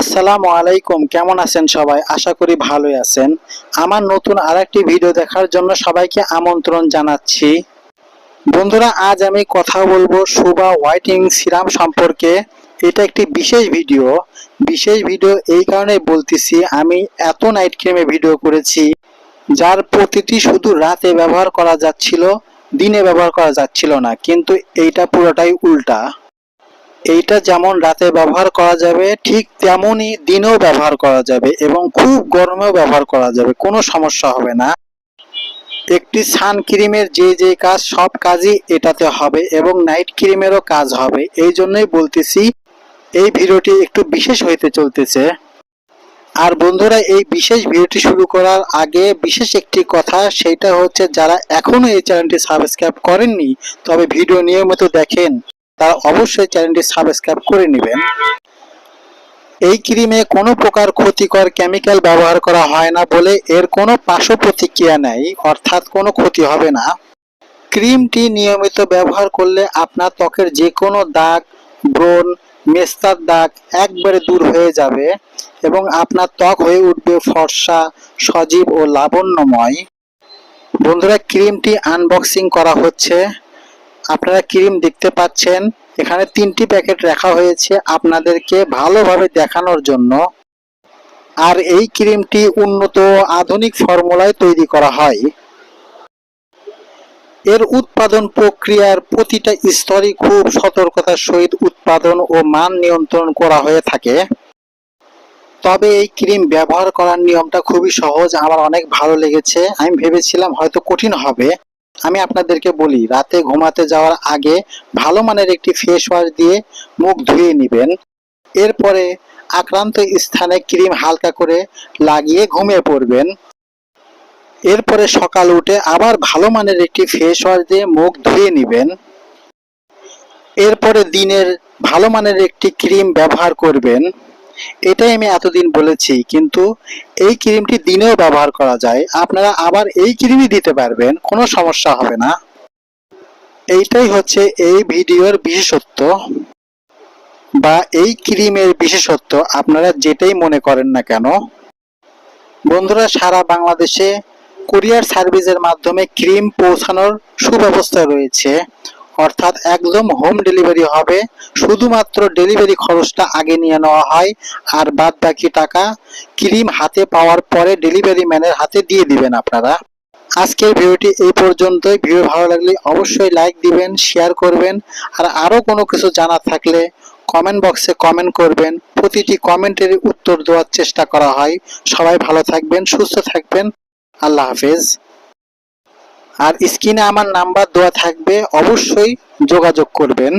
আসসালামু আলাইকুম, কেমন আছেন সবাই? আশা করি ভালোই আছেন। আমার নতুন আরেকটি ভিডিও দেখার জন্য সবাইকে আমন্ত্রণ জানাচ্ছি। বন্ধুরা, আজ আমি কথা বলব সুবা হোয়াইটিং সিরাম সম্পর্কে। এটা একটি বিশেষ ভিডিও। বিশেষ ভিডিও এই কারণে বলতেছি, আমি এত নাইট ক্রিমে ভিডিও করেছি, যার প্রতিটি শুধু রাতে ব্যবহার করা যাচ্ছিল, দিনে ব্যবহার করা যাচ্ছিল না, কিন্তু এইটা পুরোটাই উল্টা। এইটা যেমন রাতে ব্যবহার করা যাবে, ঠিক তেমনই দিনেও ব্যবহার করা যাবে এবং খুব গরমেও ব্যবহার করা যাবে, কোনো সমস্যা হবে না। একটি সান ক্রিমের যে যে কাজ, সব কাজই এটাতে হবে এবং নাইট ক্রিমেরও কাজ হবে। এই জন্যই বলতেছি, এই ভিডিওটি একটু বিশেষ হইতে চলতেছে। আর বন্ধুরা, এই বিশেষ ভিডিওটি শুরু করার আগে বিশেষ একটি কথা, সেটা হচ্ছে যারা এখনও এই চ্যানেলটি সাবস্ক্রাইব করেননি, তবে ভিডিও নিয়মিত দেখেন। তারা অবশ্যই চ্যানেলটি সাবস্ক্রাইব করে নেবেন। এই ক্রিমে কোনো প্রকার ক্ষতিকর কেমিক্যাল ব্যবহার করা হয় না বলে এর কোনো পার্শ্ব প্রতিক্রিয়া নেই, অর্থাৎ কোনো ক্ষতি হবে না। ক্রিমটি নিয়মিত ব্যবহার করলে আপনার ত্বকের যে কোনো দাগ, ব্রণ, মেস্তার দাগ একবারে দূর হয়ে যাবে এবং আপনার ত্বক হয়ে উঠবে ফর্সা, সজীব ও লাবণ্যময়। বন্ধুরা, ক্রিমটি আনবক্সিং করা হচ্ছে। আপনারা ক্রিম দেখতে পাচ্ছেন। এখানে তিনটি প্যাকেট রাখা হয়েছে আপনাদেরকে ভালোভাবে দেখানোর জন্য। আর এই ক্রিমটি উন্নত আধুনিক ফর্মুলায় তৈরি করা হয়। এর উৎপাদন প্রক্রিয়ার প্রতিটা স্তরই খুব সতর্কতার সহিত উৎপাদন ও মান নিয়ন্ত্রণ করা হয়ে থাকে। তবে এই ক্রিম ব্যবহার করার নিয়মটা খুবই সহজ। আমার অনেক ভালো লেগেছে। আমি ভেবেছিলাম হয়তো কঠিন হবে। আমি আপনাদেরকে বলি, রাতে ঘুমাতে যাওয়ার আগে ভালো মানের একটি ফেস ওয়াশ দিয়ে মুখ ধুয়ে নেবেন। এরপরে আক্রান্ত স্থানে ক্রিম হালকা করে লাগিয়ে ঘুমিয়ে পড়বেন। এরপরে সকাল উঠে আবার ভালো মানের একটি ফেস ওয়াশ দিয়ে মুখ ধুয়ে নেবেন। এরপরে দিনের ভালো মানের একটি ক্রিম ব্যবহার করবেন। এটাই আমি এতদিন বলেছি, কিন্তু এই ক্রিমটি দিনেও ব্যবহার করা যায়। আপনারা আবার এই ক্রিমই দিতে পারবেন, কোনো সমস্যা হবে না। এইটাই হচ্ছে এই ভিডিওর বিশেষত্ব। বা এই ক্রিমের বিশেষত্ব, আপনারা যেটাই মনে করেন না কেন। বন্ধুরা, সারা বাংলাদেশে কুরিয়ার সার্ভিসের মাধ্যমে ক্রিম পৌঁছানোর সুব্যবস্থা রয়েছে। অর্থাৎ একদম হোম ডেলিভারি হবে। শুধুমাত্র ডেলিভারি খরচটা আগে নিয়ে নেওয়া হয় আর বাদ বাকি টাকা ক্রিম হাতে পাওয়ার পরে ডেলিভারি ম্যানের হাতে দিয়ে দিবেন আপনারা। আজকের ভিডিওটি এই পর্যন্তই। ভিডিও ভালো লাগলে অবশ্যই লাইক দিবেন শেয়ার করবেন আর আরও কোনো কিছু জানার থাকলে কমেন্ট বক্সে কমেন্ট করবেন। প্রতিটি কমেন্টের উত্তর দেওয়ার চেষ্টা করা হয়। সবাই ভালো থাকবেন, সুস্থ থাকবেন। আল্লাহ হাফেজ। আর স্ক্রিনে আমার নাম্বার দেওয়া থাকবে অবশ্যই যোগাযোগ করবেন।